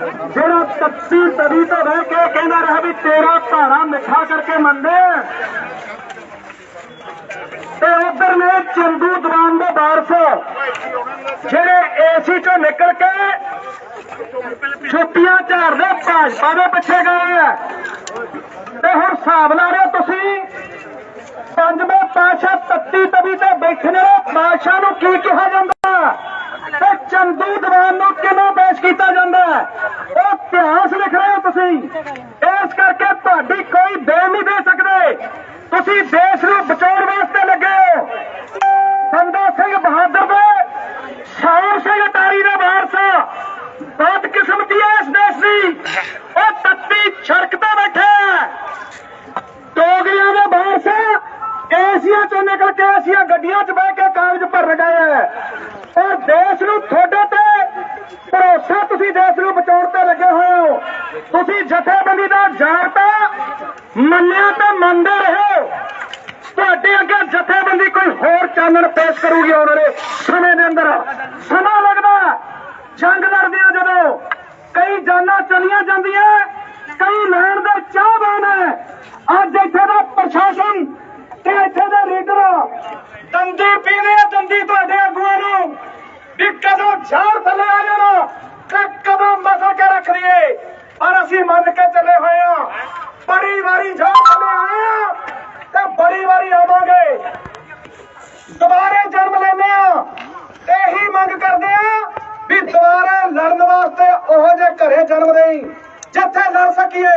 ਜਿਹੜਾ ਤੱਤੀ ਤਵੀ ਤੋਂ ਰਹਿ ਕੇ ਕਹਿੰਦਾ ਰਿਹਾ ਵੀ ਤੇਰਾ ਭਾਰਾ ਮਿੱਠਾ ਕਰਕੇ ਮੰਨੇ ਤੇ ਉਧਰ ਨੇ ਚੰਦੂ ਦੀਵਾਨ ਦੇ ਵਾਰਸ ਜਿਹੜੇ ਏਸੀ ਚੋਂ ਨਿਕਲ ਕੇ ਛੁੱਟੀਆਂ ਝਾੜਦੇ ਭਾਜਪਾ ਦੇ ਪਿੱਛੇ ਗਏ ਆ। ਤੇ ਹੁਣ ਹਿਸਾਬ ਲਾ ਰਹੇ ਹੋ ਤੁਸੀਂ, ਪੰਜਵੇਂ ਪਾਸ਼ਾ ਤੱਤੀ ਤਵੀ ਤੇ ਬੈਠੇ ਨੇ ਪਾਸ਼ਾ ਨੂੰ ਕੀ ਕਿਹਾ ਜਾਂਦਾ? ਇਤਿਹਾਸ ਲਿਖ ਰਹੇ ਹੋ ਤੁਸੀਂ। ਇਸ ਕਰਕੇ ਤੁਹਾਡੀ ਕੋਈ ਦੇਣ ਨਹੀਂ ਦੇ ਸਕਦੇ। ਤੁਸੀਂ ਦੇਸ਼ ਨੂੰ ਬਚਾਉਣ ਵਾਸਤੇ ਲੱਗੇ ਹੋ। ਬੰਦਾ ਸਿੰਘ ਬਹਾਦਰ ਦੇ ਸ਼ਾਨ ਸਿੰਘ ਅਟਾਰੀ ਦੇ ਵਾਰਸ ਬਹੁਤ ਕਿਸਮਤੀ ਹੈ ਇਸ ਦੇਸ਼ ਦੀ। ਉਹ ਤੱਤੀ ਛੜਕ ਤੇ ਬੈਠਾ ਹੈ। ਟੋਗਰੀਆਂ ਦੇ ਵਾਰਸ, ਏਸੀਆ ਚੋਂ ਨਿਕਲ ਕੇ ਏਸੀਆ ਗੱਡੀਆਂ 'ਚ ਬਹਿ ਕੇ ਕਾਗਜ਼ ਭਰਨ ਗਏ ਹੈ ਔਰ ਦੇਸ਼ ਨੂੰ ਤੁਹਾਡੇ ਤੇ ਭਰੋਸਾ ਤੁਸੀਂ ਦੇਸ਼ ਨੂੰ ਬਚਾਉਣ ਤੇ ਲੱਗੇ ਹੋਏ ਹੋ। ਤੁਸੀਂ ਜਥੇਬੰਦੀ ਦਾ ਜਾਰ ਜਾਬਤਾ ਮੰਨਿਆ ਤੇ ਮੰਨਦੇ ਰਹੋ। ਤੁਹਾਡੇ ਅੱਗੇ ਜਥੇਬੰਦੀ ਕੋਈ ਹੋਰ ਚਾਨਣ ਪੇਸ਼ ਕਰੂਗੀ ਆਉਣ ਵਾਲੇ ਸਮੇਂ ਦੇ ਅੰਦਰ। ਸਮਾਂ ਲੱਗਦਾ ਜੰਗ ਲੜਦੇ ਆ ਜਦੋਂ। ਕਈ ਜਾਨਾਂ ਚਲੀਆਂ ਜਾਂਦੀਆਂ, ਕਈ ਲੈਣ ਦਾ ਚਾਹਵਾਨ ਹੈ। ਅੱਜ ਇੱਥੇ ਦਾ ਪ੍ਰਸ਼ਾਸਨ ਤੇ ਇੱਥੇ ਦੇ ਲੀਡਰ ਦੰਦੀ ਪੀਂਦੇ ਆ, ਦੰਦੀ ਤੁਹਾਡੇ ਆਗੂਆਂ ਨੂੰ। ਵੀ ਕਦੋਂ ਝਾੜ ਥੱਲੇ ਆ ਜਾਣਾ। ਜਨਮ ਦੇਈ। ਜਿੱਥੇ ਲੜ ਸਕੀਏ,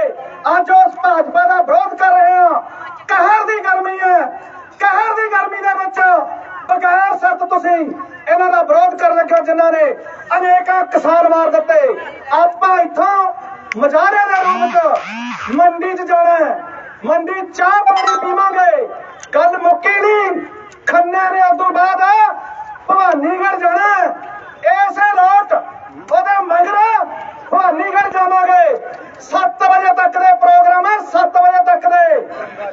ਅੱਜ ਉਸ ਭਾਜਪਾ ਦਾ ਵਿਰੋਧ ਕਰ ਰਹੇ ਆ ਕਹਿਰ ਦੀ ਗਰਮੀ ਹੈ। ਕਹਿਰ ਦੀ ਗਰਮੀ ਦੇ ਵਿੱਚ ਬਗੈਰ ਸ਼ਰਤ ਤੁਸੀਂ ਇਹਨਾਂ ਦਾ ਵਿਰੋਧ ਕਰਨ ਲੱਗੇ ਜਿਨ੍ਹਾਂ ਨੇ ਅਨੇਕਾਂ ਕਿਸਾਨ ਮਾਰ ਦਿੱਤੇ। ਆਪਾਂ ਇੱਥੋਂ ਮਜਾਰੇ ਦੇ ਰੂਪ ਚ ਮੰਡੀ 'ਚ ਜਾਣਾ ਮੰਡੀ ਚਾਹ ਪਾਣੀ ਪੀਵਾਂਗੇ। ਗੱਲ ਮੁੱਕੀ ਨਹੀਂ। ਖੰਨੇ ਨੇ ਉਦੋਂ ਬਾਅਦ ਭਵਾਨੀਗੜ੍ਹ ਜਾਣਾ ਹੈ। ਇਸੇ ਲੋਟ ਉਹਦੇ ਮਗਰ ਭਵਾਨੀਗੜ੍ਹ ਜਾਵਾਂਗੇ 7 ਵਜੇ ਤੱਕ ਦੇ ਪ੍ਰੋਗਰਾਮ ਹੈ 7 ਵਜੇ ਤੱਕ ਦੇ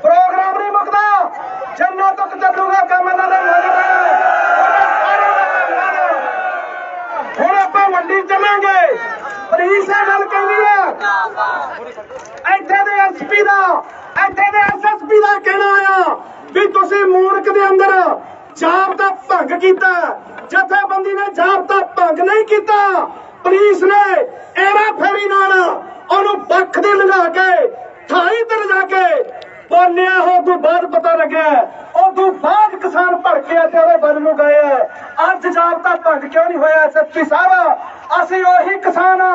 ਪ੍ਰੋਗਰਾਮ ਨਹੀਂ ਮੁੱਕਦਾ ਜੰਨੋ ਤੱਕ ਚੱਲੂਗਾ ਕੰਮ ਇਹਨਾਂ ਦੇ ਮਗਰ ਹੁਣ ਆਪਾਂ ਮੰਡੀ ਚੱਲਾਂਗੇ। ਪੁਲਿਸ ਇਹ ਗੱਲ ਕਹਿੰਦੀ ਹੈ ਇੱਥੇ ਦੇ ਐਸਪੀ ਦਾ, ਇੱਥੇ ਦੇ ਐਸਐਸਪੀ ਦਾ ਕਹਿਣਾ ਆ ਵੀ ਤੁਸੀਂ ਮੂਰਖ ਦੇ ਅੰਦਰ ਜਾਪ ਦਾ ਭੰਗ ਕੀਤਾ। ਜਥੇਬੰਦੀ ਨੇ ਜਾਪ ਦਾ ਭੰਗ ਨਹੀਂ ਕੀਤਾ। ਪੁਲਿਸ ਨੇ ਐਰਾ ਫੇਰੀ ਨਾਲ ਉਹਨੂੰ ਪੱਖ ਦੇ ਲਗਾ ਕੇ ਥਾਈ ਤੇ ਲਿਜਾ ਕੇ ਬੋਲਿਆ ਉਹ ਤੋਂ ਬਾਅਦ ਪਤਾ ਲੱਗਿਆ ਉਹ ਤੋਂ ਬਾਅਦ ਕਿਸਾਨ ਭੜਕਿਆ ਤੇ ਉਹਦੇ ਬੰਨ ਨੂੰ ਗਏ ਆ। ਅੱਜ ਜਾਬਤਾ ਭੰਗ ਕਿਉਂ ਨਹੀਂ ਹੋਇਆ ਐਸਐਸਪੀ ਸਾਹਿਬ? ਅਸੀਂ ਉਹੀ ਕਿਸਾਨ ਆ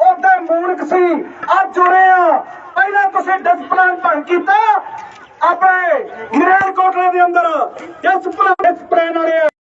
ਉਹਦੇ ਮੂਰਖ ਸੀ। ਅੱਜ ਜੁੜੇ ਆ। ਪਹਿਲਾਂ ਤੁਸੀਂ ਡਿਸਪਲਨ ਭੰਗ ਕੀਤਾ, ਆਪਣੇ ਗ੍ਰੈਂਡ ਕੋਟਲੇ ਦੇ ਅੰਦਰ ਡਿਸਪਲਨ ਡਿਸਪਲਨ ਵਾਲੇ